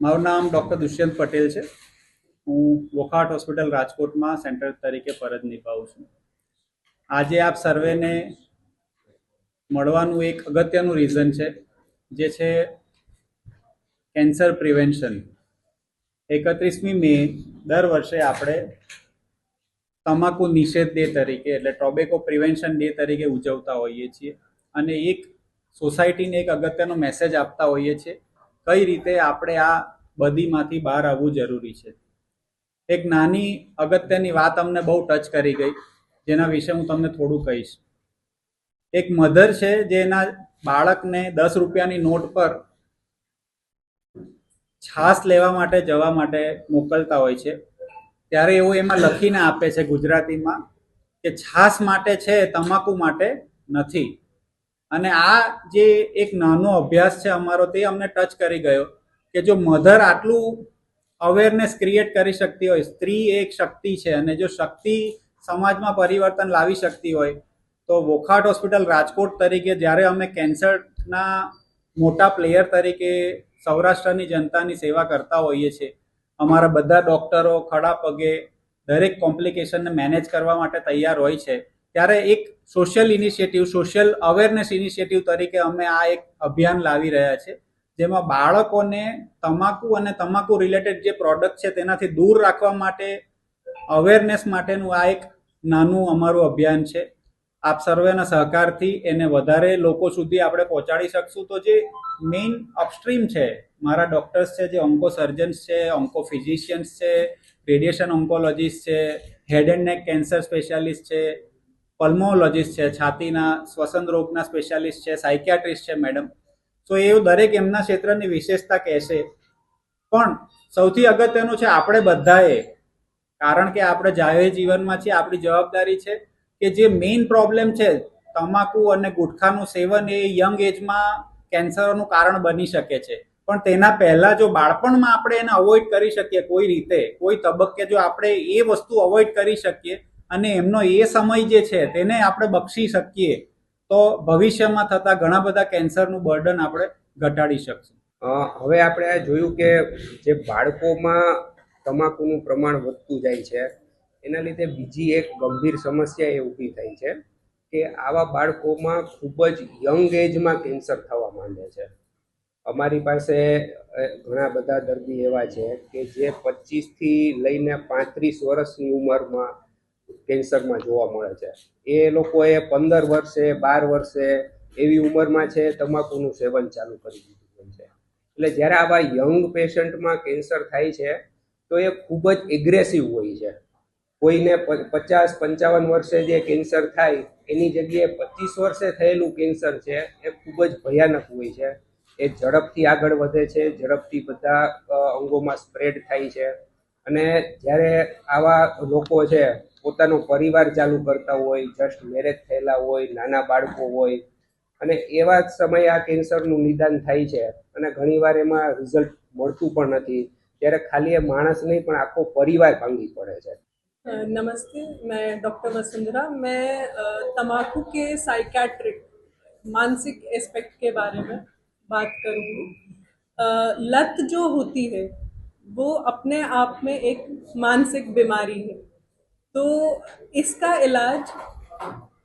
મારું નામ ડૉક્ટર દુષ્યંત પટેલ છે. હું વોખાટ હોસ્પિટલ રાજકોટમાં સેન્ટર તરીકે ફરજ નિભાવું છું. આજે આપ સર્વેને મળવાનું એક અગત્યનું રીઝન છે, જે છે કેન્સર પ્રિવેન્શન એકત્રીસમી મે દર વર્ષે આપણે તમાકુ નિષેધ ડે તરીકે એટલે ટોબેકો પ્રિવેન્શન ડે તરીકે ઉજવતા હોઈએ છીએ અને એક સોસાયટીને એક અગત્યનો મેસેજ આપતા હોઈએ છીએ કઈ રીતે આપણે આ બધીમાંથી બહાર આવવું જરૂરી છે? એક નાની અગત્યની વાત અમને બહુ ટચ કરી ગઈ, જેના વિશે હું તમને થોડું કહીશ. એક મધર છે, જે એના બાળકને દસ રૂપિયાની નોટ પર છાશ લેવા માટે, જવા માટે મોકલતા હોય છે. ત્યારે એવું એમાં લખીને આપે છે ગુજરાતીમાં કે છાશ માટે છે, તમાકુ માટે નથી. અને આ જે એક નાનો અભ્યાસ છે અમારો, તે અમને ટચ કરી ગયો કે જો મધર આટલું અવેરનેસ ક્રિએટ કરી શકતી હોય, સ્ત્રી એક શક્તિ છે અને જો શક્તિ સમાજમાં પરિવર્તન લાવી શકતી હોય, તો વોખાટ હોસ્પિટલ રાજકોટ તરીકે જ્યારે અમે કેન્સરના મોટા પ્લેયર તરીકે સૌરાષ્ટ્રની જનતાની સેવા કરતા હોઈએ છીએ, અમારા બધા ડૉક્ટરો ખડા પગે દરેક કોમ્પ્લિકેશનને મેનેજ કરવા માટે તૈયાર હોય છે. ત્યારે એક social initiative social awareness initiative તરીકે અમે આ એક અભિયાન લાવી રહ્યા છે, જેમાં બાળકોને તમાકુ અને તમાકુ રિલેટેડ જે પ્રોડક્ટ છે તેનાથી દૂર રાખવા માટે અવેરનેસ માટેનું આ એક નાનું અમારું અભિયાન છે. આપ સર્વેના સહકારથી એને વધારે લોકો સુધી આપણે પહોંચાડી શકશું. તો જે મેઇન અપસ્ટ્રીમ છે, મારા ડૉક્ટર્સ છે, જે ઓન્કો સર્જન્સ છે ઓન્કો ફિઝિશિયન્સ છે રેડિયેશન ઓન્કોલોજીસ્ટ છે head and neck cancer specialist છે પલ્મોલોજીસ્ટ છે, છાતીના શ્વસન રોગના સ્પેશિયાલિસ્ટ છે, સાયકિયાટ્રિસ્ટ છે મેડમ. તો એ દરેક એમના ક્ષેત્રની વિશેષતા કહેશે. પણ સૌથી અગત્યનું છે આપણે બધાએ, કારણ કે આપણે જાહેર જીવનમાં છીએ, આપણી જવાબદારી છે કે જે મેઇન પ્રોબ્લેમ છે, તમાકુ અને ગુટખાનું સેવન એ યંગ એજમાં કેન્સરનું કારણ બની શકે છે. પણ તેના પહેલા જો બાળપણમાં આપણે એને અવોઇડ કરી શકીએ કોઈ રીતે, કોઈ તબક્કે જો આપણે એ વસ્તુ અવોઇડ કરી શકીએ અને એમનો એ સમય જે છે તેને આપણે બક્ષી શકીએ, તો ભવિષ્યમાં થતા ઘણા બધા કેન્સરનું બર્ડન આપણે ઘટાડી શકશું. હવે આપણે જોયું કે જે બાળકોમાં તમાકુનું પ્રમાણ વધતું જાય છે, એના લીધે બીજી એક ગંભીર સમસ્યા એ ઊભી થઈ છે કે આવા બાળકોમાં ખૂબ જ યંગ એજમાં કેન્સર થવા માંડે છે. અમારી પાસે ઘણા બધા દર્દી એવા છે કે જે પચીસથી લઈને પાંત્રીસ વર્ષની ઉંમરમાં કેન્સરમાં જોવા મળે છે. એ લોકોએ પંદર વર્ષે, બાર વર્ષે એવી ઉંમરમાં છે, તમાકુનું સેવન ચાલુ કરી દીધું છે. એટલે જ્યારે આવા યંગ પેશન્ટમાં કેન્સર થાય છે, તો એ ખૂબ જ એગ્રેસિવ હોય છે. કોઈને પચાસ, પંચાવન વર્ષે જે કેન્સર થાય, એની જગ્યાએ પચીસ વર્ષે થયેલું કેન્સર છે, એ ખૂબ જ ભયાનક હોય છે. એ ઝડપથી આગળ વધે છે, ઝડપથી બધા અંગોમાં સ્પ્રેડ થાય છે. અને જ્યારે આવા લોકો છે પોતાનો પરિવાર ચાલુ કરતા હોય જસ્ટ મેરેજ થયેલા હોય નાના બાળકો હોય અને એવા જ સમયે આ કેન્સરનું નિદાન થાય છે અને ઘણીવાર એમાં રિઝલ્ટ મળતું પણ નથી ત્યારે ખાલી એ માણસ નહીં પણ આખો પરિવાર ભાંગી પડે છે अ, नमस्ते मैं डॉक्टर वसुंधरा मैं अ, तंबाकू के साइकेट्रिक मानसिक एस्पेक्ट के बारे में बात करूँगी अ, लत जो होती है वो अपने आप में एक मानसिक बीमारी है तो इसका इलाज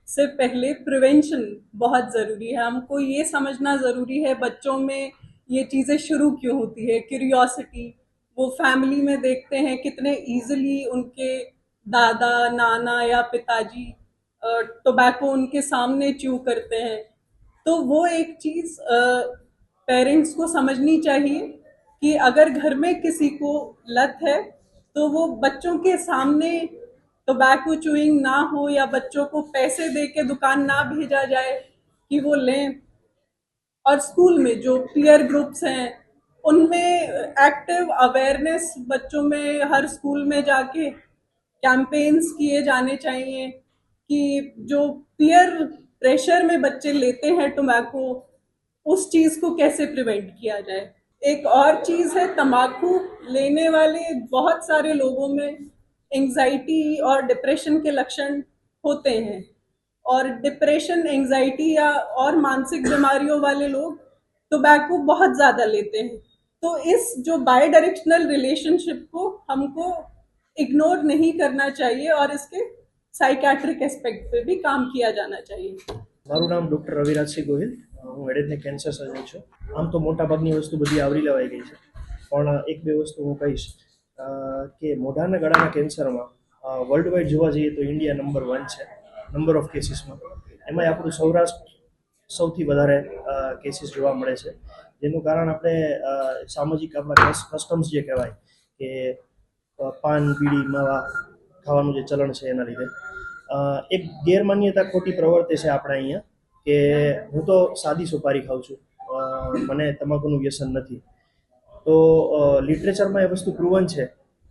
से पहले प्रिवेंशन बहुत ज़रूरी है। हमको ये समझना ज़रूरी है, बच्चों में ये चीज़ें शुरू क्यों होती है? क्यूरियोसिटी वो फैमिली में देखते हैं कितने इजीली उनके दादा, नाना या पिताजी टोबैको उनके सामने च्यू करते हैं। तो वो एक चीज़ पेरेंट्स को समझनी चाहिए कि अगर घर में किसी को लत है तो वो बच्चों के सामने टोबैको चूइंग ना हो या बच्चों को पैसे दे के दुकान ना भेजा जाए कि वो लें। और स्कूल में जो पीयर ग्रुप्स हैं, उनमें एक्टिव अवेयरनेस बच्चों में, हर स्कूल में जाके कैंपेन्स किए जाने चाहिए कि जो पीयर प्रेशर में बच्चे लेते हैं टोबैको उस चीज़ को कैसे प्रिवेंट किया जाए। एक और चीज़ है तम्बाकू लेने वाले बहुत सारे लोगों में एंजाइटी और डिप्रेशन के लक्षण होते हैं और डिप्रेशन एंजाइटी या और मानसिक बीमारियों वाले लोग टोबैको बहुत ज़्यादा लेते हैं तो इस जो बाय डायरेक्शनल रिलेशनशिप को हमको इग्नोर नहीं करना चाहिए और इसके साइकेट्रिक एस्पेक्ट पे भी काम किया जाना चाहिए મારું નામ ડૉક્ટર રવિરાજસિંહ ગોહિલ હું હેડેડને કેન્સર સર્જન છું આમ તો મોટા ભાગની વસ્તુ બધી આવરી લેવાઈ ગઈ છે પણ એક બે વસ્તુ હું કહીશ અ, કે મોઢાના ગળાના કેન્સરમાં વર્લ્ડ વાઇડ જોવા જઈએ તો ઇન્ડિયા નંબર વન છે નંબર ઓફ કેસીસમાં એમાંય આપણું સૌરાષ્ટ્ર સૌથી વધારે કેસીસ જોવા મળે છે. જેનું કારણ આપણે સામાજિક આપણા કસ્ટમ્સ જે કહેવાય કે પાન, બીડી, માવા ખાવાનું જે ચલણ છે એના લીધે. એક ગેરમાન્યતા ખોટી પ્રવર્તે છે આપણે અહીંયા કે હું તો સાદી સુપારી ખાઉં છું. મને તમાકુનું વ્યસન નથી. તો લિટરેચરમાં એ વસ્તુ પ્રુવન છે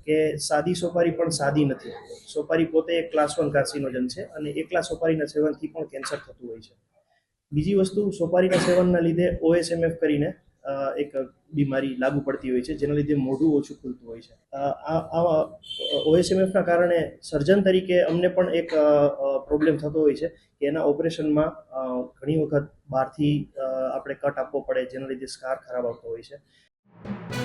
કે સાદી સોપારી પણ સાદી નથી. સોપારી પોતે એક ક્લાસ વન કાર્સિનોજન છે અને એકલા સોપારીના સેવનથી પણ કેન્સર થતું હોય છે. બીજી વસ્તુ, સોપારીના સેવનના લીધે ઓએસએમએફ કરીને એક બીમારી લાગુ પડતી હોય છે, જેના લીધે મોઢું ઓછું ખુલતું હોય છે. આ ઓએસએમએફના કારણે સર્જન તરીકે અમને પણ એક પ્રોબ્લેમ થતો હોય છે કે એના ઓપરેશનમાં ઘણી વખત બહારથી આપણે કટ આપવો પડે, જેના લીધે સ્કાર ખરાબ આવતો હોય છે. Bye.